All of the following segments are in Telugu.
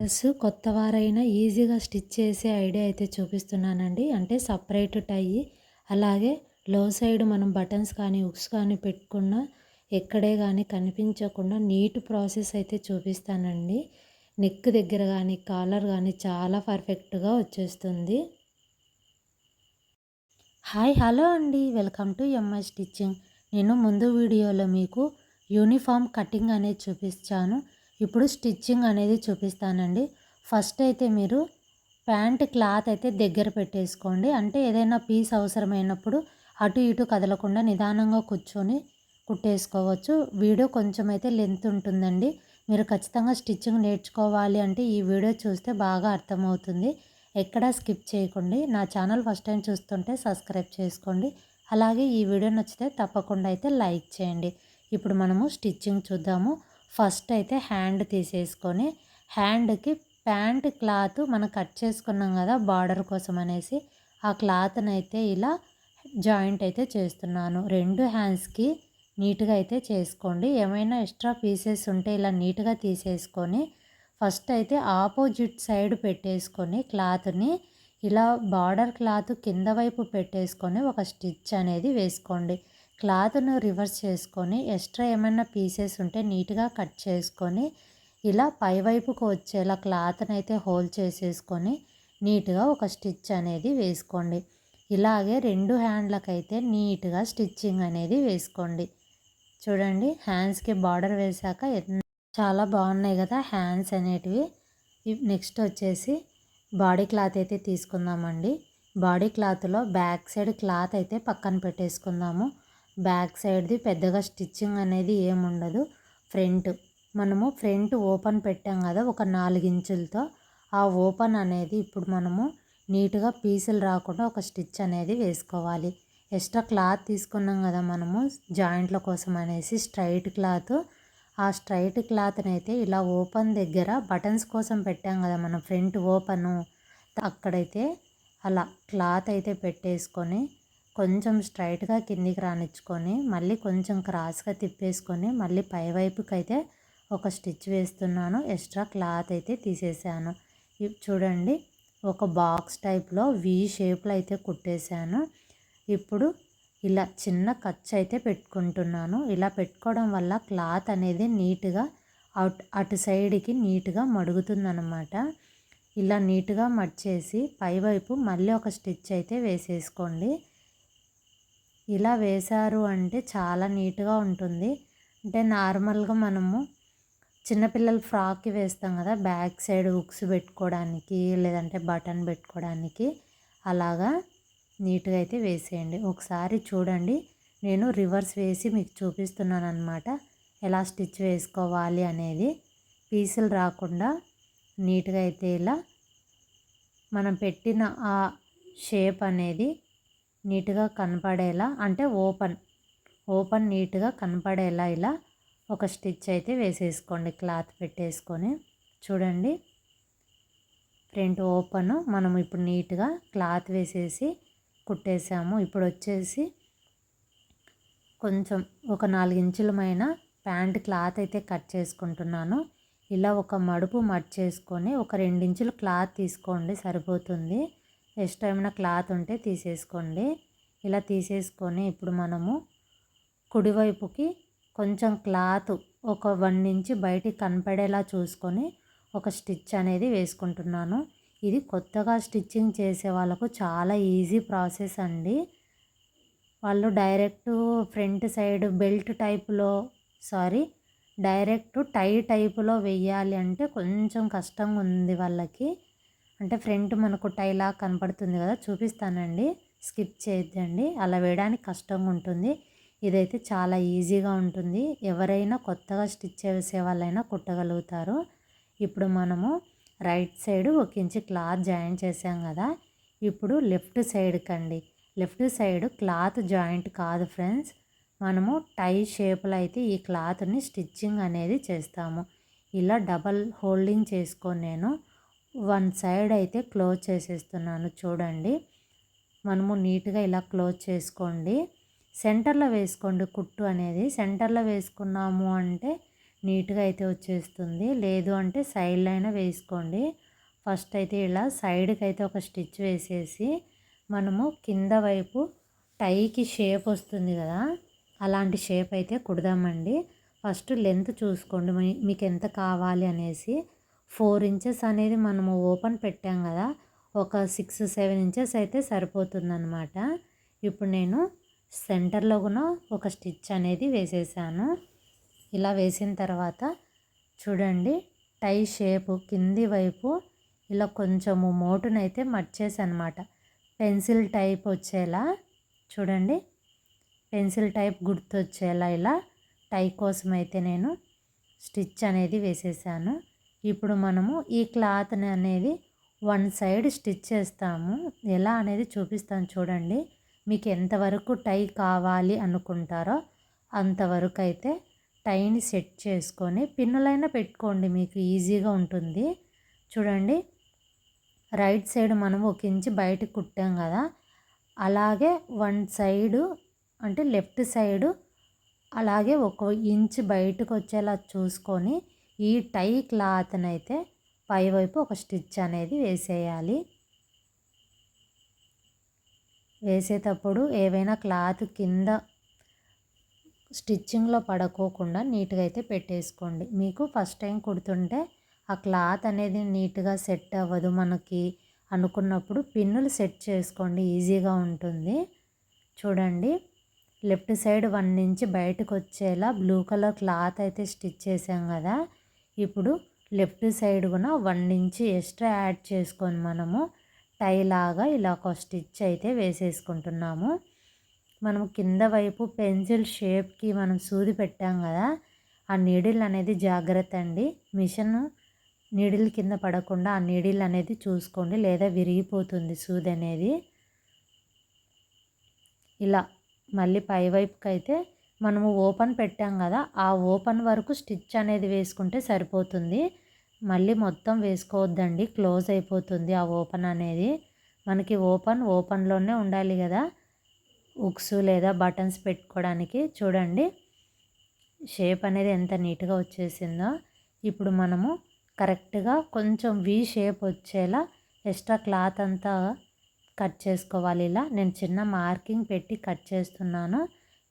డ్రెస్ కొత్త వారైనా ఈజీగా స్టిచ్ చేసే ఐడియా అయితే చూపిస్తున్నానండి. అంటే సపరేట్ టై అలాగే లో సైడ్ మనం బటన్స్ కానీ ఉక్స్ కానీ పెట్టుకున్న ఎక్కడే కానీ కనిపించకుండా నీట్ ప్రాసెస్ అయితే చూపిస్తానండి. నెక్ దగ్గర కానీ కాలర్ కానీ చాలా పర్ఫెక్ట్గా వచ్చేస్తుంది. హాయ్ హలో అండి. Welcome to MI stitching. నేను ముందు వీడియోలో మీకు యూనిఫామ్ కటింగ్ అనేది చూపించాను ఇప్పుడు స్టిచ్చింగ్ అనేది చూపిస్తానండి. ఫస్ట్ అయితే మీరు ప్యాంట్ క్లాత్ అయితే దగ్గర పెట్టేసుకోండి. అంటే ఏదైనా పీస్ అవసరమైనప్పుడు అటు ఇటు కదలకుండా నిదానంగా కూర్చొని కుట్టేసుకోవచ్చు. వీడియో కొంచెం అయితే లెంత్ ఉంటుందండి. మీరు ఖచ్చితంగా స్టిచ్చింగ్ నేర్చుకోవాలి అంటే ఈ వీడియో చూస్తే బాగా అర్థమవుతుంది. ఎక్కడా స్కిప్ చేయకండి. నా ఛానల్ ఫస్ట్ టైం చూస్తుంటే సబ్స్క్రైబ్ చేసుకోండి. అలాగే ఈ వీడియో నచ్చితే తప్పకుండా అయితే లైక్ చేయండి. ఇప్పుడు మనము స్టిచ్చింగ్ చూద్దాము. ఫస్ట్ అయితే హ్యాండ్ తీసేసుకొని హ్యాండ్కి ప్యాంట్ క్లాత్ మనం కట్ చేసుకున్నాం కదా బార్డర్ కోసం అనేసి ఆ క్లాత్ని అయితే ఇలా జాయింట్ అయితే చేస్తున్నాను. రెండు హ్యాండ్స్కి నీట్గా అయితే చేసుకోండి. ఏమైనా ఎక్స్ట్రా పీసెస్ ఉంటే ఇలా నీట్గా తీసేసుకొని ఫస్ట్ అయితే ఆపోజిట్ సైడ్ పెట్టేసుకొని క్లాత్ని ఇలా బార్డర్ క్లాత్ కింద వైపు పెట్టేసుకొని ఒక స్టిచ్ అనేది వేసుకోండి. క్లాత్ను రివర్స్ చేసుకొని ఎక్స్ట్రా ఏమైనా పీసెస్ ఉంటే నీట్గా కట్ చేసుకొని ఇలా పైవైపుకు వచ్చేలా క్లాత్ని అయితే హోల్డ్ చేసేసుకొని నీట్గా ఒక స్టిచ్ అనేది వేసుకోండి. ఇలాగే రెండు హ్యాండ్లకైతే నీట్గా స్టిచ్చింగ్ అనేది వేసుకోండి. చూడండి హ్యాండ్స్కి బార్డర్ వేశాక చాలా బాగున్నాయి కదా హ్యాండ్స్ అనేటివి. నెక్స్ట్ వచ్చేసి బాడీ క్లాత్ అయితే తీసుకుందామండి. బాడీ క్లాత్లో బ్యాక్ సైడ్ క్లాత్ అయితే పక్కన పెట్టేసుకుందాము. బ్యాక్ సైడ్ది పెద్దగా స్టిచ్చింగ్ అనేది ఏముండదు. ఫ్రంట్ మనము ఫ్రంట్ ఓపెన్ పెట్టాం కదా ఒక నాలుగించులతో ఆ ఓపెన్ అనేది ఇప్పుడు మనము నీట్గా పీసులు రాకుండా ఒక స్టిచ్ అనేది వేసుకోవాలి. ఎక్స్ట్రా క్లాత్ తీసుకున్నాం కదా మనము జాయింట్ల కోసం అనేసి స్ట్రైట్ క్లాత్. ఆ స్ట్రైట్ క్లాత్ని అయితే ఇలా ఓపెన్ దగ్గర బటన్స్ కోసం పెట్టాం కదా మనం ఫ్రంట్ ఓపెను. అక్కడైతే అలా క్లాత్ అయితే పెట్టేసుకొని కొంచెం స్ట్రైట్గా కిందికి రానిచ్చుకొని మళ్ళీ కొంచెం క్రాస్గా తిప్పేసుకొని మళ్ళీ పైవైపుకి అయితే ఒక స్టిచ్ వేస్తున్నాను. ఎక్స్ట్రా క్లాత్ అయితే తీసేసాను. చూడండి ఒక బాక్స్ టైప్లో వి షేప్లో అయితే కుట్టేశాను ఇప్పుడు ఇలా చిన్న ఖర్చు అయితే పెట్టుకుంటున్నాను. ఇలా పెట్టుకోవడం వల్ల క్లాత్ అనేది నీట్గా అటు అటు సైడ్కి నీట్గా మడుగుతుందనమాట ఇలా నీట్గా మడిచేసి పైవైపు మళ్ళీ ఒక స్టిచ్ అయితే వేసేసుకోండి. ఇలా వేశారు అంటే చాలా నీట్గా ఉంటుంది. అంటే నార్మల్గా మనము చిన్నపిల్లల ఫ్రాక్కి వేస్తాం కదా బ్యాక్ సైడ్ హుక్స్ పెట్టుకోవడానికి లేదంటే బటన్ పెట్టుకోవడానికి అలాగా నీట్గా అయితే వేసేయండి. ఒకసారి చూడండి. నేను రివర్స్ వేసి మీకు చూపిస్తున్నాను అనమాట ఎలా స్టిచ్ వేసుకోవాలి అనేది. పీసులు రాకుండా నీట్గా అయితే ఇలా మనం పెట్టిన ఆ షేప్ అనేది నీట్గా కనపడేలా అంటే ఓపెన్ ఓపెన్ నీట్గా కనపడేలా ఇలా ఒక స్టిచ్ అయితే వేసేసుకోండి. క్లాత్ పెట్టేసుకొని చూడండి. ఫ్రంట్ ఓపెన్ మనం ఇప్పుడు నీట్గా క్లాత్ వేసేసి కుట్టేసాము. ఇప్పుడు వచ్చేసి కొంచెం ఒక నాలుగించులమైన ప్యాంట్ క్లాత్ అయితే కట్ చేసుకుంటున్నాను. ఇలా ఒక మడుపు మడ్ చేసుకొని ఒక రెండించులు క్లాత్ తీసుకోండి సరిపోతుంది. ఎక్స్ట్రా ఏమైనా క్లాత్ ఉంటే తీసేసుకోండి. ఇలా తీసేసుకొని ఇప్పుడు మనము కుడివైపుకి కొంచెం క్లాత్ ఒక వన్ ఇంచ్ బయటికి కనపడేలా చూసుకొని ఒక స్టిచ్ అనేది వేసుకుంటున్నాను. ఇది కొత్తగా స్టిచ్చింగ్ చేసే వాళ్ళకు చాలా ఈజీ ప్రాసెస్ అండి. వాళ్ళు డైరెక్ట్ ఫ్రంట్ సైడ్ బెల్ట్ టైప్లో సారీ డైరెక్ట్ టై టైపులో వెయ్యాలి అంటే కొంచెం కష్టంగా ఉంది వాళ్ళకి. అంటే ఫ్రంట్ మనకు టైలా కనపడుతుంది కదా చూపిస్తానండి. స్కిప్ చేయొద్దండి. అలా వేయడానికి కష్టంగా ఉంటుంది. ఇదైతే చాలా ఈజీగా ఉంటుంది. ఎవరైనా కొత్తగా స్టిచ్ చేసే వాళ్ళైనా కుట్టగలుగుతారు. ఇప్పుడు మనము రైట్ సైడ్ ఒక ఇంచు క్లాత్ జాయిన్ చేసాం కదా ఇప్పుడు లెఫ్ట్ సైడ్కి అండి లెఫ్ట్ సైడ్ క్లాత్ జాయింట్ కాదు ఫ్రెండ్స్. మనము టై షేప్లో అయితే ఈ క్లాత్ని స్టిచ్చింగ్ అనేది చేస్తాము. ఇలా డబల్ హోల్డింగ్ చేసుకొని నేను వన్ సైడ్ అయితే క్లోజ్ చేసేస్తున్నాను చూడండి. మనము నీట్గా ఇలా క్లోజ్ చేసుకోండి. సెంటర్లో వేసుకోండి కుట్టు అనేది. సెంటర్లో వేసుకున్నాము అంటే నీట్గా అయితే వచ్చేస్తుంది. లేదు అంటే సైడ్లో అయినా వేసుకోండి. ఫస్ట్ అయితే ఇలా సైడ్కి అయితే ఒక స్టిచ్ వేసేసి మనము కింద వైపు టైకి షేప్ వస్తుంది కదా అలాంటి షేప్ అయితే కుడదామండి. ఫస్ట్ లెంత్ చూసుకోండి. మీకు ఎంత కావాలి అనేసి ఫోర్ ఇంచెస్ అనేది మనము ఓపెన్ పెట్టాం కదా ఒక సిక్స్ సెవెన్ ఇంచెస్ అయితే సరిపోతుందన్నమాట. ఇప్పుడు నేను సెంటర్లో కూడా ఒక స్టిచ్ అనేది వేసేసాను. ఇలా వేసిన తర్వాత చూడండి టై షేపు కింది వైపు ఇలా కొంచెము మోటునైతే మర్చేసనమాట పెన్సిల్ టైప్ వచ్చేలా చూడండి పెన్సిల్ టైప్ గుర్తొచ్చేలా ఇలా టై కోసం అయితే నేను స్టిచ్ అనేది వేసేసాను. ఇప్పుడు మనము ఈ క్లాత్ని అనేది వన్ సైడ్ స్టిచ్ చేస్తాము. ఎలా అనేది చూపిస్తాను చూడండి. మీకు ఎంతవరకు టై కావాలి అనుకుంటారో అంతవరకు అయితే టైని సెట్ చేసుకొని పిన్నులైనా పెట్టుకోండి మీకు ఈజీగా ఉంటుంది. చూడండి. రైట్ సైడ్ మనం ఒక ఇంచు బయటకు కుట్టాం కదా. అలాగే వన్ సైడు అంటే లెఫ్ట్ సైడు అలాగే ఒక ఇంచ్ బయటకు వచ్చేలా చూసుకొని ఈ టై క్లాత్ని అయితే పైవైపు ఒక స్టిచ్ అనేది వేసేయాలి. వేసేటప్పుడు ఏవైనా క్లాత్ కింద స్టిచ్చింగ్లో పడుకోకుండా నీట్గా అయితే పెట్టేసుకోండి. మీకు ఫస్ట్ టైం కుడుతుంటే ఆ క్లాత్ అనేది నీట్గా సెట్ అవ్వదు మనకి అనుకున్నప్పుడు. పిన్నులు సెట్ చేసుకోండి ఈజీగా ఉంటుంది. చూడండి. లెఫ్ట్ సైడ్ వన్ నుంచి బయటకు వచ్చేలా బ్లూ కలర్ క్లాత్ అయితే స్టిచ్ చేసాం కదా. ఇప్పుడు లెఫ్ట్ సైడ్ కూడా వన్ ఇంచ్ ఎక్స్ట్రా యాడ్ చేసుకొని మనము టై లాగా ఇలా ఒక స్టిచ్ అయితే వేసేసుకుంటున్నాము. మనం కింద వైపు పెన్సిల్ షేప్కి మనం సూది పెట్టాం కదా ఆ నీడిల్ అనేది జాగ్రత్త అండి. మిషన్ నీడిల్ కింద పడకుండా ఆ నీడిల్ అనేది చూసుకోండి లేదా విరిగిపోతుంది సూది అనేది. ఇలా మళ్ళీ పై అయితే మనము ఓపెన్ పెట్టాం కదా ఆ ఓపెన్ వరకు స్టిచ్ అనేది వేసుకుంటే సరిపోతుంది. మళ్ళీ మొత్తం వేసుకోవద్దండి క్లోజ్ అయిపోతుంది ఆ ఓపెన్ అనేది. మనకి ఓపెన్ ఓపెన్లోనే ఉండాలి కదా. ఉక్స్ లేదా బటన్స్ పెట్టుకోవడానికి. చూడండి షేప్ అనేది ఎంత నీట్గా వచ్చేసిందో. ఇప్పుడు మనము కరెక్ట్గా కొంచెం వి షేప్ వచ్చేలా ఎక్స్ట్రా క్లాత్ అంతా కట్ చేసుకోవాలి. ఇలా నేను చిన్న మార్కింగ్ పెట్టి కట్ చేస్తున్నాను.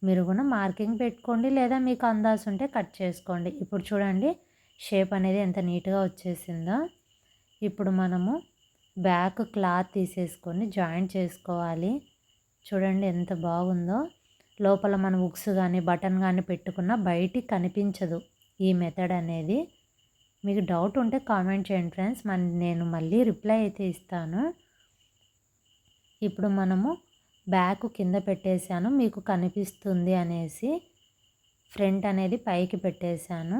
మీరు కూడా మార్కింగ్ పెట్టుకోండి లేదా మీకు అందాల్సి ఉంటే కట్ చేసుకోండి. ఇప్పుడు చూడండి షేప్ అనేది ఎంత నీట్గా వచ్చేసిందో. ఇప్పుడు మనము బ్యాక్ క్లాత్ తీసేసుకొని జాయింట్ చేసుకోవాలి. చూడండి ఎంత బాగుందో. లోపల మనం ఉక్స్ కానీ బటన్ కానీ పెట్టుకున్న బయటికి కనిపించదు ఈ మెథడ్ అనేది. మీకు డౌట్ ఉంటే కామెంట్ చేయండి ఫ్రెండ్స్. మన నేను మళ్ళీ రిప్లై అయితే ఇస్తాను. ఇప్పుడు మనము బ్యాక్ కింద పెట్టేశాను. మీకు కనిపిస్తుంది అనేసి ఫ్రంట్ అనేది పైకి పెట్టేశాను.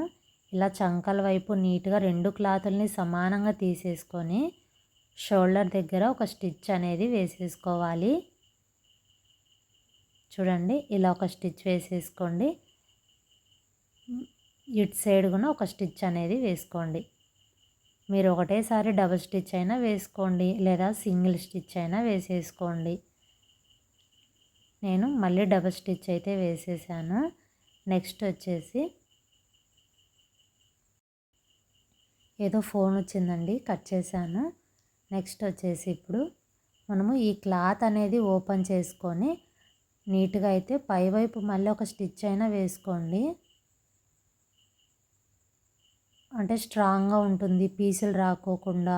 ఇలా చంకల వైపు నీట్గా రెండు క్లాతుల్ని సమానంగా తీసేసుకొని షోల్డర్ దగ్గర ఒక స్టిచ్ అనేది వేసేసుకోవాలి. చూడండి ఇలా ఒక స్టిచ్ వేసేసుకోండి. ఇటు సైడ్ కూడా ఒక స్టిచ్ అనేది వేసుకోండి. మీరు ఒకటేసారి డబుల్ స్టిచ్ అయినా వేసుకోండి లేదా సింగిల్ స్టిచ్ అయినా వేసేసుకోండి. నేను మళ్ళీ డబల్ స్టిచ్ అయితే వేసేసాను. నెక్స్ట్ వచ్చేసి ఏదో ఫోన్ వచ్చిందండి కట్ చేశాను. నెక్స్ట్ వచ్చేసి ఇప్పుడు మనము ఈ క్లాత్ అనేది ఓపెన్ చేసుకొని నీట్గా అయితే పైవైపు మళ్ళీ ఒక స్టిచ్ అయినా వేసుకోండి. అంటే స్ట్రాంగ్గా ఉంటుంది పీసులు రాకోకుండా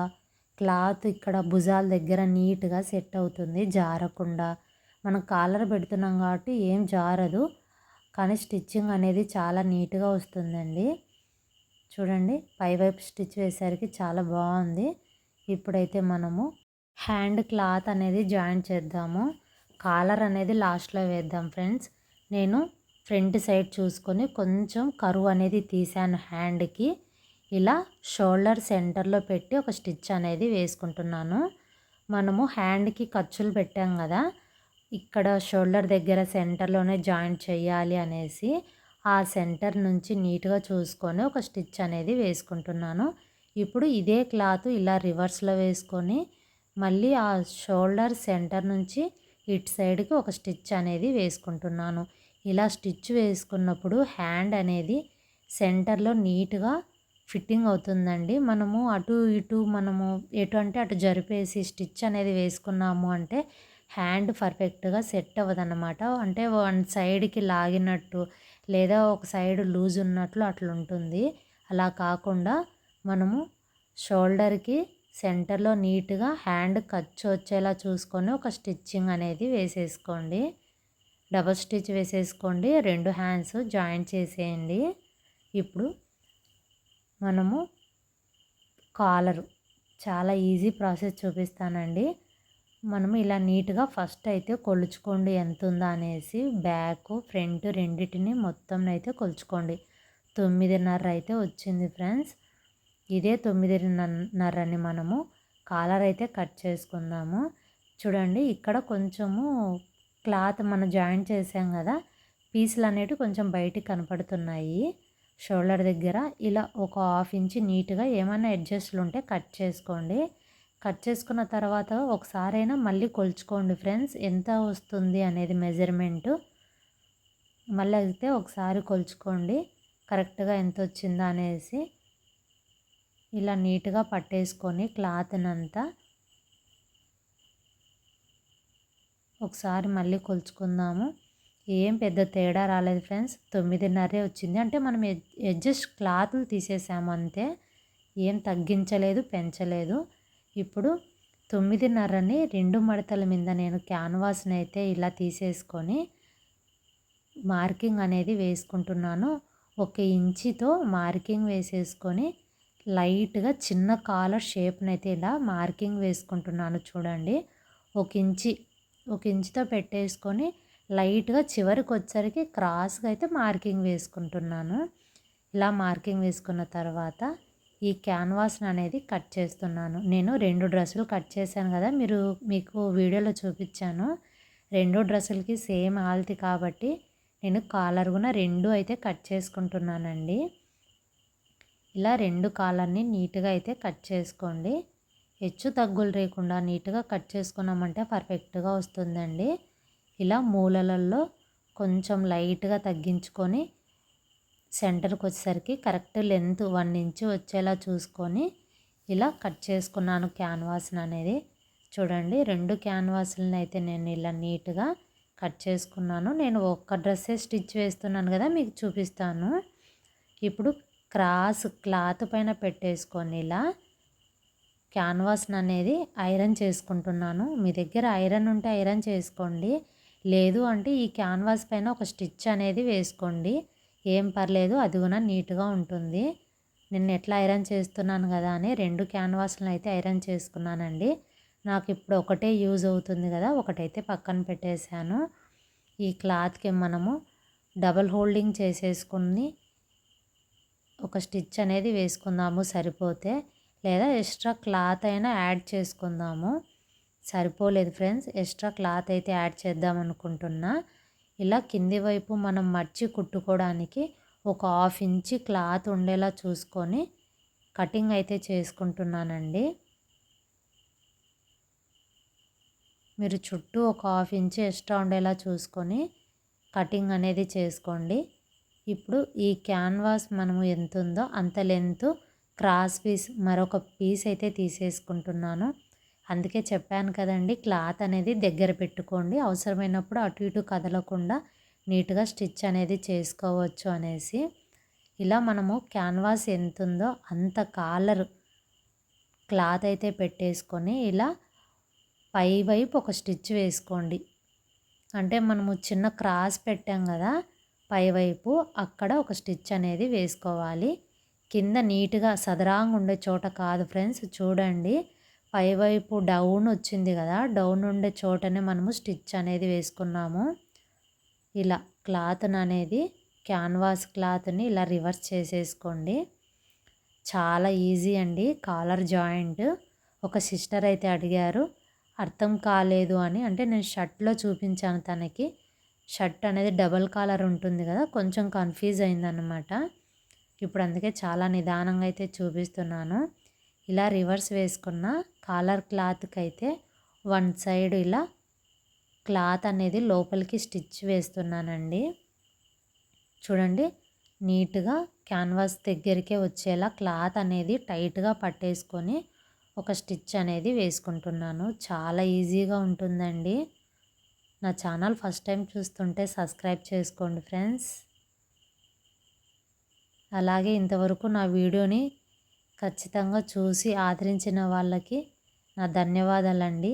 క్లాత్ ఇక్కడ భుజాల దగ్గర నీట్గా సెట్ అవుతుంది జారకుండా. మనం కాలర్ పెడుతున్నాం కాబట్టి ఏం జారదు. కానీ స్టిచ్చింగ్ అనేది చాలా నీట్గా వస్తుందండి. చూడండి పైవైపు స్టిచ్ వేసరికి చాలా బాగుంది. ఇప్పుడైతే మనము హ్యాండ్ క్లాత్ అనేది జాయిన్ చేద్దాము. కాలర్ అనేది లాస్ట్లో వేద్దాం ఫ్రెండ్స్. నేను ఫ్రంట్ సైడ్ చూసుకొని కొంచెం కరువు అనేది తీసాను హ్యాండ్కి. ఇలా షోల్డర్ సెంటర్లో పెట్టి ఒక స్టిచ్ అనేది వేసుకుంటున్నాను. మనము హ్యాండ్కి ఖర్చులు పెట్టాం కదా ఇక్కడ షోల్డర్ దగ్గర సెంటర్లోనే జాయింట్ చేయాలి అనేసి ఆ సెంటర్ నుంచి నీట్గా చూసుకొని ఒక స్టిచ్ అనేది వేసుకుంటున్నాను. ఇప్పుడు ఇదే క్లాత్ ఇలా రివర్స్లో వేసుకొని మళ్ళీ ఆ షోల్డర్ సెంటర్ నుంచి ఇటు సైడ్కి ఒక స్టిచ్ అనేది వేసుకుంటున్నాను. ఇలా స్టిచ్ వేసుకున్నప్పుడు హ్యాండ్ అనేది సెంటర్లో నీట్గా ఫిట్టింగ్ అవుతుందండి. మనము అటు ఇటు మనము ఎటు అంటే అటు జరిపేసి స్టిచ్ అనేది వేసుకున్నాము అంటే హ్యాండ్ పర్ఫెక్ట్గా సెట్ అవ్వదన్నమాట. అంటే వన్ సైడ్కి లాగినట్టు లేదా ఒక సైడ్ లూజ్ ఉన్నట్లు అట్లా ఉంటుంది అలా కాకుండా మనము షోల్డర్కి సెంటర్లో నీట్గా హ్యాండ్ ఖర్చు వచ్చేలా చూసుకొని ఒక స్టిచ్చింగ్ అనేది వేసేసుకోండి. డబల్ స్టిచ్ వేసేసుకోండి. రెండు హ్యాండ్స్ జాయింట్ చేసేయండి. ఇప్పుడు మనము కాలరు. చాలా ఈజీ ప్రాసెస్ చూపిస్తానండి. మనము ఇలా నీట్గా ఫస్ట్ అయితే కొలుచుకోండి ఎంత ఉందా అనేసి బ్యాక్ ఫ్రంట్ రెండింటిని మొత్తం అయితే కొలుచుకోండి. తొమ్మిదిన్నర అయితే వచ్చింది ఫ్రెండ్స్. ఇదే తొమ్మిదిన్నరని మనము కాలర్ అయితే కట్ చేసుకుందాము. చూడండి ఇక్కడ కొంచెము క్లాత్ మనం జాయింట్ చేసాం కదా పీసులు అనేవి కొంచెం బయటికి కనపడుతున్నాయి. షోల్డర్ దగ్గర ఇలా ఒక హాఫ్ ఇంచ్ నీట్గా ఏమైనా అడ్జస్ట్లు ఉంటే కట్ చేసుకోండి. కట్ చేసుకున్న తర్వాత ఒకసారైనా మళ్ళీ కొలుచుకోండి ఫ్రెండ్స్. ఎంత వస్తుంది అనేది మెజర్మెంటు మళ్ళీ అయితే ఒకసారి కొలుచుకోండి. కరెక్ట్గా ఎంత వచ్చిందా అనేసి ఇలా నీట్గా పట్టేసుకొని క్లాత్నంతా ఒకసారి మళ్ళీ కొలుచుకుందాము. ఏం పెద్ద తేడా రాలేదు ఫ్రెండ్స్. తొమ్మిదిన్నరే వచ్చింది. అంటే మనం అడ్జస్ట్ క్లాత్లు తీసేసాము అంతే. ఏం తగ్గించలేదు పెంచలేదు. ఇప్పుడు తొమ్మిదిన్నరని రెండు మడతల మీద నేను క్యాన్వాస్ని అయితే ఇలా తీసేసుకొని మార్కింగ్ అనేది వేసుకుంటున్నాను. ఒక ఇంచితో మార్కింగ్ వేసేసుకొని లైట్గా చిన్న కాలర్ షేప్ని అయితే ఇలా మార్కింగ్ వేసుకుంటున్నాను చూడండి. ఒక ఇంచి ఒక ఇంచుతో పెట్టేసుకొని లైట్గా చివరికి వచ్చరికి క్రాస్గా అయితే మార్కింగ్ వేసుకుంటున్నాను. ఇలా మార్కింగ్ వేసుకున్న తర్వాత ఈ క్యాన్వాస్ని అనేది కట్ చేస్తున్నాను. నేను రెండు డ్రెస్సులు కట్ చేశాను కదా మీరు మీకు వీడియోలో చూపించాను. రెండు డ్రెస్సులకి సేమ్ ఆల్తి కాబట్టి నేను కాలర్ కూడా రెండు అయితే కట్ చేసుకుంటున్నానండి. ఇలా రెండు కాలర్ని నీట్గా అయితే కట్ చేసుకోండి. హెచ్చు తగ్గులు లేకుండా నీట్గా కట్ చేసుకున్నామంటే పర్ఫెక్ట్గా వస్తుందండి. ఇలా మూలలలో కొంచెం లైట్గా తగ్గించుకొని సెంటర్కి వచ్చేసరికి కరెక్ట్ లెంత్ వన్ ఇంచ్ వచ్చేలా చూసుకొని ఇలా కట్ చేసుకున్నాను క్యాన్వాస్ని అనేది చూడండి రెండు క్యాన్వాస్లను అయితే నేను ఇలా నీట్గా కట్ చేసుకున్నాను. నేను ఒక్క డ్రెస్సే స్టిచ్ వేస్తున్నాను కదా మీకు చూపిస్తాను. ఇప్పుడు క్రాస్ క్లాత్ పైన పెట్టేసుకొని ఇలా క్యాన్వాస్ని అనేది ఐరన్ చేసుకుంటున్నాను. మీ దగ్గర ఐరన్ ఉంటే ఐరన్ చేసుకోండి. లేదు అంటే ఈ క్యాన్వాస్ పైన ఒక స్టిచ్ అనేది వేసుకోండి. ఏం పర్లేదు అది కూడా నీట్గా ఉంటుంది. నేను ఎట్లా ఐరన్ చేస్తున్నాను కదా అని రెండు క్యాన్వాస్లను అయితే ఐరన్ చేసుకున్నానండి. నాకు ఇప్పుడు ఒకటే యూజ్ అవుతుంది కదా ఒకటైతే పక్కన పెట్టేశాను. ఈ క్లాత్కి మనము డబల్ హోల్డింగ్ చేసేసుకుని ఒక స్టిచ్ అనేది వేసుకుందాము సరిపోతే లేదా ఎక్స్ట్రా క్లాత్ అయినా యాడ్ చేసుకుందాము. సరిపోలేదు ఫ్రెండ్స్ ఎక్స్ట్రా క్లాత్ అయితే యాడ్ చేద్దాం అనుకుంటున్నా ఇలా కింది వైపు మనం మర్చి కుట్టుకోవడానికి ఒక హాఫ్ ఇంచి క్లాత్ ఉండేలా చూసుకొని కటింగ్ అయితే చేసుకుంటున్నానండి. మీరు చుట్టూ ఒక హాఫ్ ఇంచ్ ఎక్స్ట్రా ఉండేలా చూసుకొని కటింగ్ అనేది చేసుకోండి. ఇప్పుడు ఈ క్యాన్వాస్ మనము ఎంత ఉందో అంత లెంత్ క్రాస్ పీస్ మరొక పీస్ అయితే తీసేసుకుంటున్నాను. అందుకే చెప్పాను కదండి క్లాత్ అనేది దగ్గర పెట్టుకోండి. అవసరమైనప్పుడు అటు ఇటు కదలకుండా నీట్గా స్టిచ్ అనేది చేసుకోవచ్చు అనేసి. ఇలా మనము క్యాన్వాస్ ఎంత ఉందో అంత కాలర్ క్లాత్ అయితే పెట్టేసుకొని ఇలా పై వైపు ఒక స్టిచ్ వేసుకోండి. అంటే మనము చిన్న క్రాస్ పెట్టాం కదా పైవైపు అక్కడ ఒక స్టిచ్ అనేది వేసుకోవాలి. కింద నీట్గా సదరాంగా ఉండే చోట కాదు ఫ్రెండ్స్ చూడండి. పైవైపు డౌన్ వచ్చింది కదా డౌన్ ఉండే చోటనే మనము స్టిచ్ అనేది వేసుకున్నాము. ఇలా క్లాత్ని అనేది క్యాన్వాస్ క్లాత్ని ఇలా రివర్స్ చేసేసుకోండి. చాలా ఈజీ అండి కాలర్ జాయింట్. ఒక సిస్టర్ అయితే అడిగారు అర్థం కాలేదు అని. అంటే నేను షర్ట్లో చూపించాను తనకి. షర్ట్ అనేది డబల్ కాలర్ ఉంటుంది కదా కొంచెం కన్ఫ్యూజ్ అయిందనమాట ఇప్పుడు అందుకే చాలా నిదానంగా అయితే చూపిస్తున్నాను. ఇలా రివర్స్ వేసుకున్న కాలర్ క్లాత్కి అయితే వన్ సైడ్ ఇలా క్లాత్ అనేది లోపలికి స్టిచ్ వేస్తున్నానండి. చూడండి నీట్గా క్యాన్వాస్ దగ్గరికే వచ్చేలా క్లాత్ అనేది టైట్గా పట్టేసుకొని ఒక స్టిచ్ అనేది వేసుకుంటున్నాను. చాలా ఈజీగా ఉంటుందండి. నా ఛానల్ ఫస్ట్ టైం చూస్తుంటే సబ్స్క్రైబ్ చేసుకోండి ఫ్రెండ్స్. అలాగే ఇంతవరకు నా వీడియోని ఖచ్చితంగా చూసి ఆదరించిన వాళ్ళకి నా ధన్యవాదాలండి.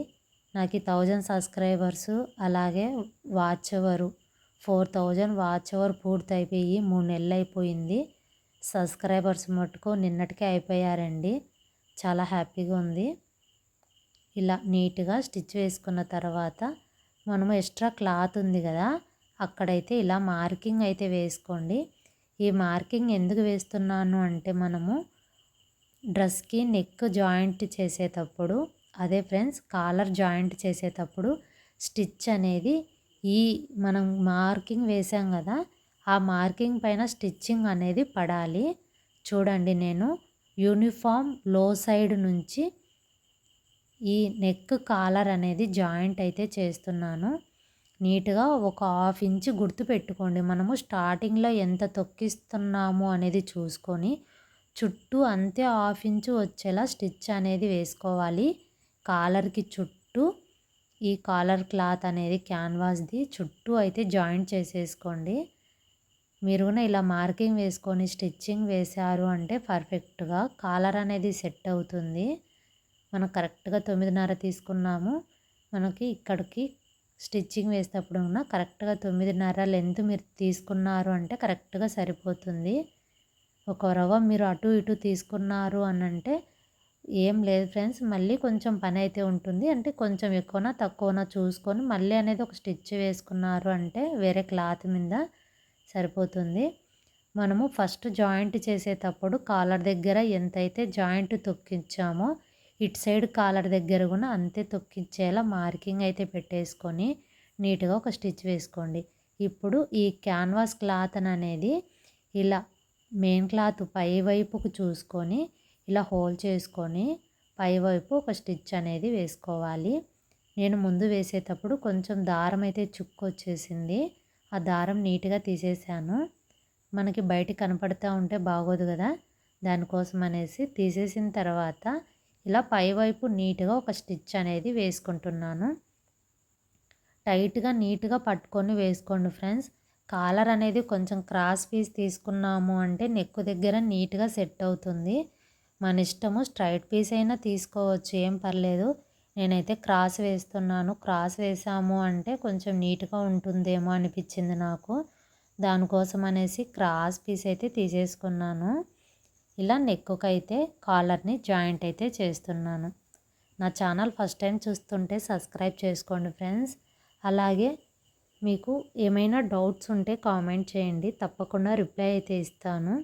నాకు ఈ థౌజండ్ సబ్స్క్రైబర్సు అలాగే watch hour four thousand watch hour పూర్తి అయిపోయి మూడు నెలలు అయిపోయింది సబ్స్క్రైబర్స్ మటుకు నిన్నటికే అయిపోయారండి. చాలా హ్యాపీగా ఉంది. ఇలా నీట్గా స్టిచ్ వేసుకున్న తర్వాత మనము ఎక్స్ట్రా క్లాత్ ఉంది కదా అక్కడైతే ఇలా మార్కింగ్ అయితే వేసుకోండి. ఈ మార్కింగ్ ఎందుకు వేస్తున్నాను అంటే మనము డ్రెస్కి నెక్ జాయింట్ చేసేటప్పుడు అదే ఫ్రెండ్స్ కాలర్ జాయింట్ చేసేటప్పుడు స్టిచ్ అనేది ఈ మనం మార్కింగ్ వేసాం కదా ఆ మార్కింగ్ పైన స్టిచ్చింగ్ అనేది పడాలి. చూడండి నేను యూనిఫామ్లో సైడ్ నుంచి ఈ నెక్ కాలర్ అనేది జాయింట్ అయితే చేస్తున్నాను. నీట్గా ఒక హాఫ్ ఇంచ్ గుర్తు పెట్టుకోండి. మనము స్టార్టింగ్లో ఎంత తొక్కిస్తున్నాము అనేది చూసుకొని చుట్టూ అంతే హాఫ్ ఇంచు వచ్చేలా స్టిచ్ అనేది వేసుకోవాలి. కాలర్కి చుట్టూ ఈ కాలర్ క్లాత్ అనేది క్యాన్వాస్ది చుట్టూ అయితే జాయింట్ చేసేసుకోండి. మీరు ఇలా మార్కింగ్ వేసుకొని స్టిచ్చింగ్ వేశారు అంటే పర్ఫెక్ట్గా కాలర్ అనేది సెట్ అవుతుంది. మనం కరెక్ట్గా తొమ్మిదిన్నర తీసుకున్నాము. మనకి ఇక్కడికి స్టిచ్చింగ్ వేసేటప్పుడు ఉన్న కరెక్ట్గా తొమ్మిదిన్నర లెంత్ మీరు తీసుకున్నారు అంటే కరెక్ట్గా సరిపోతుంది. ఒక రవ్వ మీరు అటు ఇటు తీసుకున్నారు అని అంటే ఏం లేదు ఫ్రెండ్స్. మళ్ళీ కొంచెం పని అయితే ఉంటుంది. అంటే కొంచెం ఎక్కువనా తక్కువనా చూసుకొని మళ్ళీ అనేది ఒక స్టిచ్ వేసుకున్నారు అంటే వేరే క్లాత్ మీద సరిపోతుంది. మనము ఫస్ట్ జాయింట్ చేసేటప్పుడు కాలర్ దగ్గర ఎంతైతే జాయింట్ తొక్కించామో ఇటు సైడ్ కాలర్ దగ్గర కూడా అంతే తొక్కించేలా మార్కింగ్ అయితే పెట్టేసుకొని నీట్గా ఒక స్టిచ్ వేసుకోండి. ఇప్పుడు ఈ క్యాన్వాస్ క్లాత్ అనేది ఇలా మెయిన్ క్లాత్ పై వైపుకు చూసుకొని ఇలా హోల్ చేసుకొని పైవైపు ఒక స్టిచ్ అనేది వేసుకోవాలి. నేను ముందు వేసేటప్పుడు కొంచెం దారం అయితే చుక్కు వచ్చేసింది. ఆ దారం నీట్గా తీసేసాను. మనకి బయట కనపడుతూ ఉంటే బాగోదు కదా. దానికోసం అనేసి తీసేసిన తర్వాత ఇలా పైవైపు నీట్గా ఒక స్టిచ్ అనేది వేసుకుంటున్నాను. టైట్గా నీట్గా పట్టుకొని వేసుకోండి ఫ్రెండ్స్. కాలర్ అనేది కొంచెం క్రాస్ పీస్ తీసుకున్నాము అంటే నెక్కు దగ్గర నీట్గా సెట్ అవుతుంది. మన ఇష్టము స్ట్రైట్ పీస్ అయినా తీసుకోవచ్చు ఏం పర్లేదు. నేనైతే క్రాస్ వేస్తున్నాను. క్రాస్ వేసాము అంటే కొంచెం నీట్గా ఉంటుందేమో అనిపించింది నాకు. దానికోసం అనేసి క్రాస్ పీస్ అయితే తీసేసుకున్నాను. ఇలా నెక్కుకైతే కాలర్ని జాయింట్ అయితే చేస్తున్నాను. నా ఛానల్ ఫస్ట్ టైం చూస్తుంటే సబ్స్క్రైబ్ చేసుకోండి ఫ్రెండ్స్. అలాగే మీకు ఏమైనా డౌట్స్ ఉంటే కామెంట్ చేయండి. తప్పకుండా రిప్లై అయితే ఇస్తాను.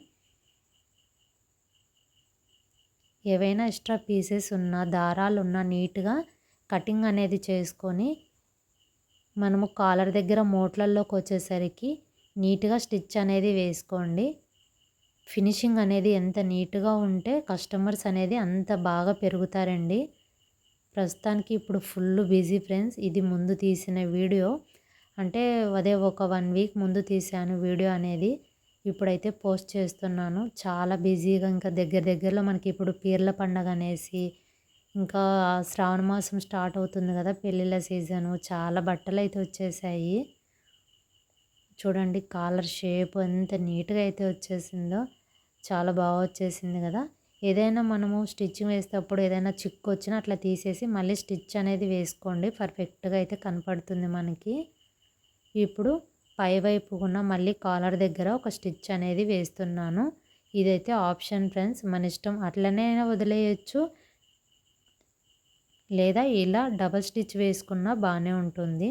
ఏవైనా ఎక్స్ట్రా పీసెస్ ఉన్నా దారాలు ఉన్నా నీట్గా కటింగ్ అనేది చేసుకొని మనము కాలర్ దగ్గర మోట్లల్లోకి వచ్చేసరికి నీట్గా స్టిచ్ అనేది వేసుకోండి. ఫినిషింగ్ అనేది ఎంత నీట్గా ఉంటే కస్టమర్స్ అనేది అంత బాగా పెరుగుతారండి. ప్రస్తుతానికి ఇప్పుడు ఫుల్ బిజీ ఫ్రెండ్స్ ఇది ముందు తీసిన వీడియో. అంటే అదే ఒక వన్ వీక్ ముందు తీశాను వీడియో అనేది. ఇప్పుడైతే పోస్ట్ చేస్తున్నాను. చాలా బిజీగా ఇంకా దగ్గర దగ్గరలో మనకి ఇప్పుడు పీర్ల పండగ అనేసి ఇంకా శ్రావణ మాసం స్టార్ట్ అవుతుంది కదా పెళ్ళిళ్ళ సీజను. చాలా బట్టలు అయితే వచ్చేసాయి. చూడండి కాలర్ షేప్ ఎంత నీట్గా అయితే వచ్చేసిందో చాలా బాగా వచ్చేసింది కదా. ఏదైనా మనము స్టిచ్చింగ్ వేసేటప్పుడు ఏదైనా చిక్కు వచ్చినా అట్లా తీసేసి మళ్ళీ స్టిచ్ అనేది వేసుకోండి. పర్ఫెక్ట్గా అయితే కనపడుతుంది మనకి. ఇప్పుడు పై వైపు ఉన్న మళ్ళీ కాలర్ దగ్గర ఒక స్టిచ్ అనేది వేస్తున్నాను. ఇదైతే ఆప్షన్ ఫ్రెండ్స్ మన ఇష్టం. అట్లనే వదిలేయచ్చు. లేదా ఇలా డబల్ స్టిచ్ వేసుకున్నా బాగానే ఉంటుంది.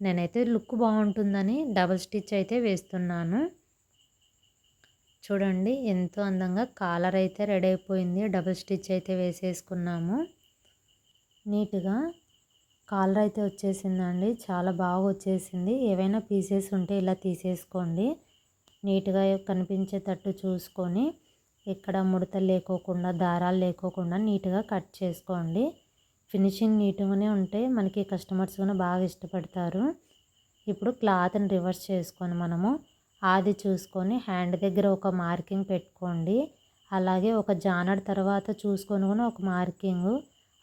నేనైతే లుక్ బాగుంటుందని డబల్ స్టిచ్ అయితే వేస్తున్నాను. చూడండి ఎంతో అందంగా కాలర్ అయితే రెడీ అయిపోయింది. డబుల్ స్టిచ్ అయితే వేసేసుకున్నాము. నీట్గా కాలర్ అయితే వచ్చేసిందండి. చాలా బాగా వచ్చేసింది. ఏవైనా పీసెస్ ఉంటే ఇలా తీసేసుకోండి. నీట్గా కనిపించేటట్టు చూసుకొని ఇక్కడ ముడతలు లేకోకుండా దారాలు లేకోకుండా నీట్గా కట్ చేసుకోండి. ఫినిషింగ్ నీట్గానే ఉంటే మనకి కస్టమర్స్ కూడా బాగా ఇష్టపడతారు. ఇప్పుడు క్లాత్ని రివర్స్ చేసుకొని మనము ఆది చూసుకొని హ్యాండ్ దగ్గర ఒక మార్కింగ్ పెట్టుకోండి. అలాగే ఒక జానర్ తర్వాత చూసుకొని కూడా ఒక మార్కింగ్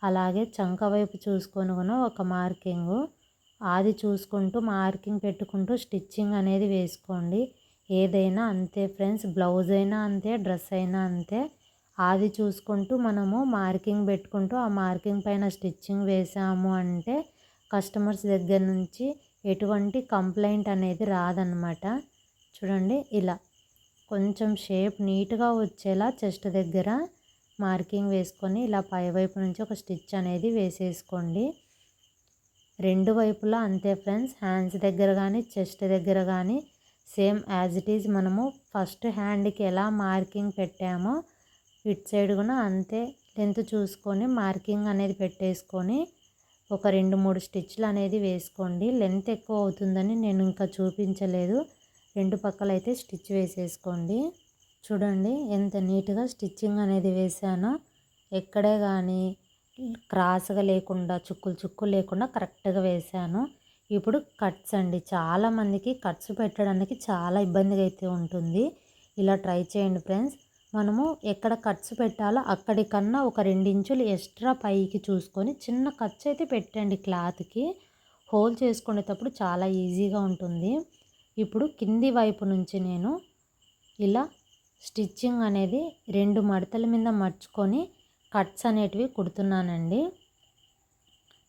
అలాగే చంక వైపు చూసుకొని కూడా ఒక మార్కింగ్. అది చూసుకుంటూ మార్కింగ్ పెట్టుకుంటూ స్టిచ్చింగ్ అనేది వేసుకోండి. ఏదైనా అంతే ఫ్రెండ్స్ బ్లౌజ్ అయినా అంతే డ్రెస్ అయినా అంతే. అది చూసుకుంటూ మనము మార్కింగ్ పెట్టుకుంటూ ఆ మార్కింగ్ పైన స్టిచ్చింగ్ వేసాము అంటే కస్టమర్స్ దగ్గర నుంచి ఎటువంటి కంప్లైంట్ అనేది రాదనమాట చూడండి ఇలా. కొంచెం షేప్ నీట్గా వచ్చేలా చెస్ట్ దగ్గర మార్కింగ్ వేసుకొని ఇలా పైవైపు నుంచి ఒక స్టిచ్ అనేది వేసేసుకోండి. రెండు వైపులా అంతే ఫ్రెండ్స్ హ్యాండ్స్ దగ్గర కానీ చెస్ట్ దగ్గర కానీ సేమ్ యాజ్ ఇట్ ఈజ్ మనము ఫస్ట్ హ్యాండ్కి ఎలా మార్కింగ్ పెట్టామో ఇట్ సైడ్ కూడా అంతే లెంత్ చూసుకొని మార్కింగ్ అనేది పెట్టేసుకొని ఒక రెండు మూడు స్టిచ్లు అనేది వేసుకోండి. లెంత్ ఎక్కువ అవుతుందని నేను ఇంకా చూపించలేదు. రెండు పక్కల అయితే స్టిచ్ వేసేసుకోండి. చూడండి ఎంత నీట్గా స్టిచ్చింగ్ అనేది వేసానో ఎక్కడే కానీ క్రాస్గా లేకుండా చుక్కులు చుక్కులు లేకుండా కరెక్ట్గా వేసాను ఇప్పుడు కట్స్ అండి. చాలామందికి కట్స్ పెట్టడానికి చాలా ఇబ్బందిగా అయితే ఉంటుంది. ఇలా ట్రై చేయండి ఫ్రెండ్స్. మనము ఎక్కడ కట్స్ పెట్టాలో అక్కడికన్నా ఒక రెండించులు ఎక్స్ట్రా పైకి చూసుకొని చిన్న ఖర్చు అయితే పెట్టండి క్లాత్కి. హోల్ చేసుకునేటప్పుడు చాలా ఈజీగా ఉంటుంది. ఇప్పుడు కింది వైపు నుంచి నేను ఇలా స్టిచ్చింగ్ అనేది రెండు మడతల మీద మర్చుకొని కట్స్ అనేటివి కుడుతున్నానండి.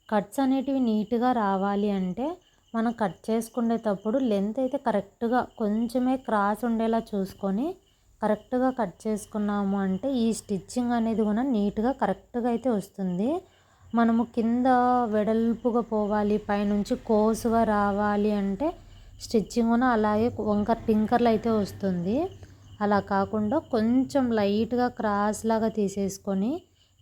కట్స్ అనేటివి నీట్గా రావాలి అంటే మనం కట్ చేసుకునేటప్పుడు లెంత్ అయితే కరెక్ట్గా కొంచెమే క్రాస్ ఉండేలా చూసుకొని కరెక్ట్గా కట్ చేసుకున్నాము అంటే ఈ స్టిచ్చింగ్ అనేది కూడా నీట్గా కరెక్ట్గా అయితే వస్తుంది. మనము కింద వెడల్పుగా పోవాలి పైనుంచి కోసుగా రావాలి అంటే స్టిచ్చింగ్ కూడా అలాగే వంకర్ టింకర్లు అయితే వస్తుంది. అలా కాకుండా కొంచెం లైట్గా క్రాస్ లాగా తీసేసుకొని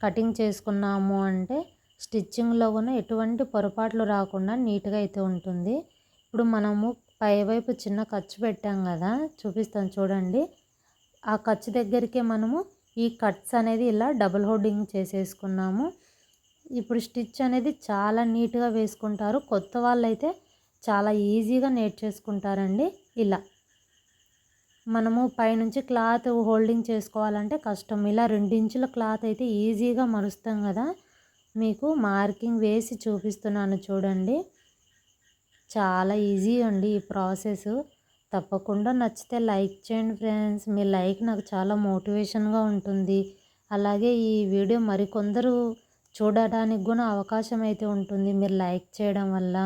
కటింగ్ చేసుకున్నాము అంటే స్టిచ్చింగ్లో కూడా ఎటువంటి పొరపాట్లు రాకుండా నీట్గా అయితే ఉంటుంది. ఇప్పుడు మనము పైవైపు చిన్న ఖర్చు పెట్టాం కదా చూపిస్తాను చూడండి. ఆ ఖర్చు దగ్గరికే మనము ఈ కట్స్ అనేది ఇలా డబుల్ హోల్డింగ్ చేసేసుకున్నాము. ఇప్పుడు స్టిచ్ అనేది చాలా నీట్గా వేసుకుంటారు. కొత్త వాళ్ళైతే చాలా ఈజీగా నేర్చేసుకుంటారండి. ఇలా మనము పైనుంచి క్లాత్ హోల్డింగ్ చేసుకోవాలంటే కష్టం. ఇలా రెండించుల క్లాత్ అయితే ఈజీగా మరుస్తాం కదా. మీకు మార్కింగ్ వేసి చూపిస్తున్నాను చూడండి. చాలా ఈజీ అండి ఈ ప్రాసెస్. తప్పకుండా నచ్చితే లైక్ చేయండి ఫ్రెండ్స్. మీ లైక్ నాకు చాలా మోటివేషన్గా ఉంటుంది. అలాగే ఈ వీడియో మరికొందరు చూడడానికి కూడా అవకాశం అయితే ఉంటుంది. మీరు లైక్ చేయడం వల్ల.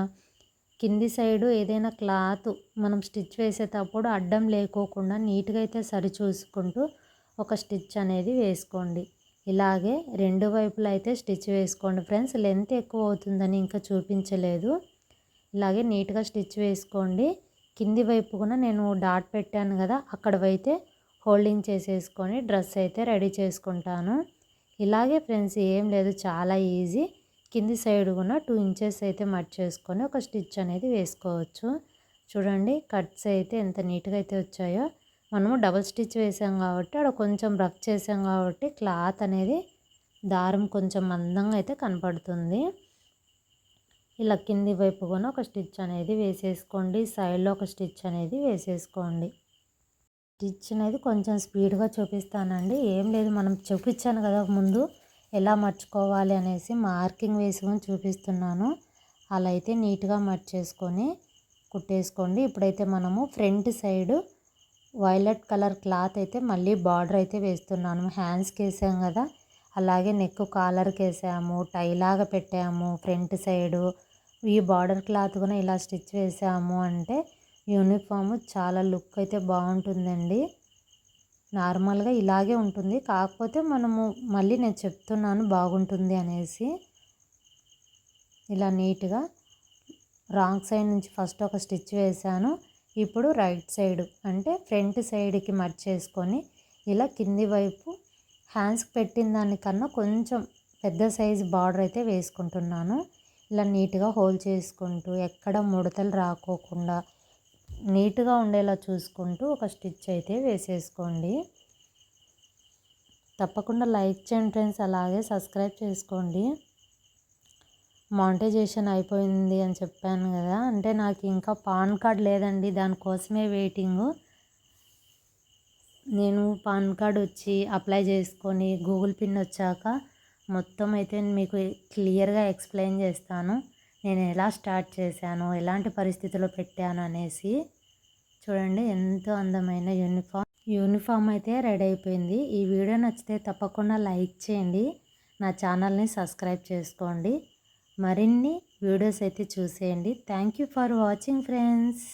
కింది సైడు ఏదైనా క్లాత్ మనం స్టిచ్ వేసేటప్పుడు అడ్డం లేకోకుండా నీట్గా అయితే సరి చూసుకుంటూ ఒక స్టిచ్ అనేది వేసుకోండి. ఇలాగే రెండు వైపులా అయితే స్టిచ్ వేసుకోండి ఫ్రెండ్స్. లెంత్ ఎక్కువ అవుతుందని ఇంకా చూపించలేదు. ఇలాగే నీట్గా స్టిచ్ వేసుకోండి. కింది వైపు కూడా నేను డాట్ పెట్టాను కదా అక్కడవైతే హోల్డింగ్ చేసేసుకొని డ్రెస్ అయితే రెడీ చేసుకుంటాను. ఇలాగే ఫ్రెండ్స్ ఏం లేదు చాలా ఈజీ. కింది సైడ్ కూడా టూ ఇంచెస్ అయితే మట్ చేసుకొని ఒక స్టిచ్ అనేది వేసుకోవచ్చు. చూడండి కట్స్ అయితే ఎంత నీట్గా అయితే వచ్చాయో. మనము డబల్ స్టిచ్ వేసాం కాబట్టి అక్కడ కొంచెం రఫ్ చేసాం కాబట్టి క్లాత్ అనేది దారం కొంచెం మందంగా అయితే కనపడుతుంది. ఇలా కింది వైపు కూడా ఒక స్టిచ్ అనేది వేసేసుకోండి. సైడ్లో ఒక స్టిచ్ అనేది వేసేసుకోండి. స్టిచ్ అనేది కొంచెం స్పీడ్గా చూపిస్తానండి. ఏం లేదు మనం చూపించాను కదా ముందు. ఎలా మర్చుకోవాలి అనేసి మార్కింగ్ వేసుకొని చూపిస్తున్నాను. అలా అయితే నీట్గా మర్చేసుకొని కుట్టేసుకోండి. ఇప్పుడైతే మనము front side violet colour cloth అయితే మళ్ళీ బార్డర్ అయితే వేస్తున్నాను. హ్యాండ్స్కి వేసాం కదా అలాగే నెక్ కాలర్కి వేసాము టైలాగా పెట్టాము ఫ్రంట్ సైడు. ఈ బార్డర్ క్లాత్ కూడా ఇలా స్టిచ్ వేసాము అంటే యూనిఫామ్ చాలా లుక్ అయితే బాగుంటుందండి. నార్మల్గా ఇలాగే ఉంటుంది. కాకపోతే మనము మళ్ళీ నేను చెప్తున్నాను బాగుంటుంది అనేసి. ఇలా నీట్గా. రాంగ్ సైడ్ నుంచి ఫస్ట్ ఒక స్టిచ్ వేసాను. ఇప్పుడు రైట్ సైడ్ అంటే ఫ్రంట్ సైడ్కి మర్చ్ చేసుకొని ఇలా కింది వైపు హ్యాండ్స్కి పెట్టిన దానికన్నా కొంచెం పెద్ద సైజు బార్డర్ అయితే వేసుకుంటున్నాను. ఇలా నీట్గా హోల్డ్ చేసుకుంటూ ఎక్కడ ముడతలు రాకోకుండా నీట్గా ఉండేలా చూసుకుంటూ ఒక స్టిచ్ అయితే వేసేసుకోండి. తప్పకుండా లైక్ చేయండి ఫ్రెండ్స్ అలాగే సబ్స్క్రైబ్ చేసుకోండి. మానిటైజేషన్ అయిపోయింది అని చెప్పాను కదా అంటే నాకు ఇంకా పాన్ కార్డ్ లేదండి దానికోసమే వెయిటింగ్. నేను పాన్ కార్డ్ వచ్చి అప్లై చేసుకొని గూగుల్ పిన్ వచ్చాక మొత్తం అయితే మీకు క్లియర్గా ఎక్స్ప్లెయిన్ చేస్తాను. నేను ఎలా స్టార్ట్ చేశాను ఎలాంటి పరిస్థితుల్లో పెట్టాను అనేసి చూడండి. ఎంతో అందమైన యూనిఫామ్ యూనిఫామ్ అయితే రెడీ అయిపోయింది. ఈ వీడియో నచ్చితే తప్పకుండా లైక్ చేయండి. నా ఛానల్ని సబ్స్క్రైబ్ చేసుకోండి. మరిన్ని వీడియోస్ అయితే చూసేయండి. Thank you for watching friends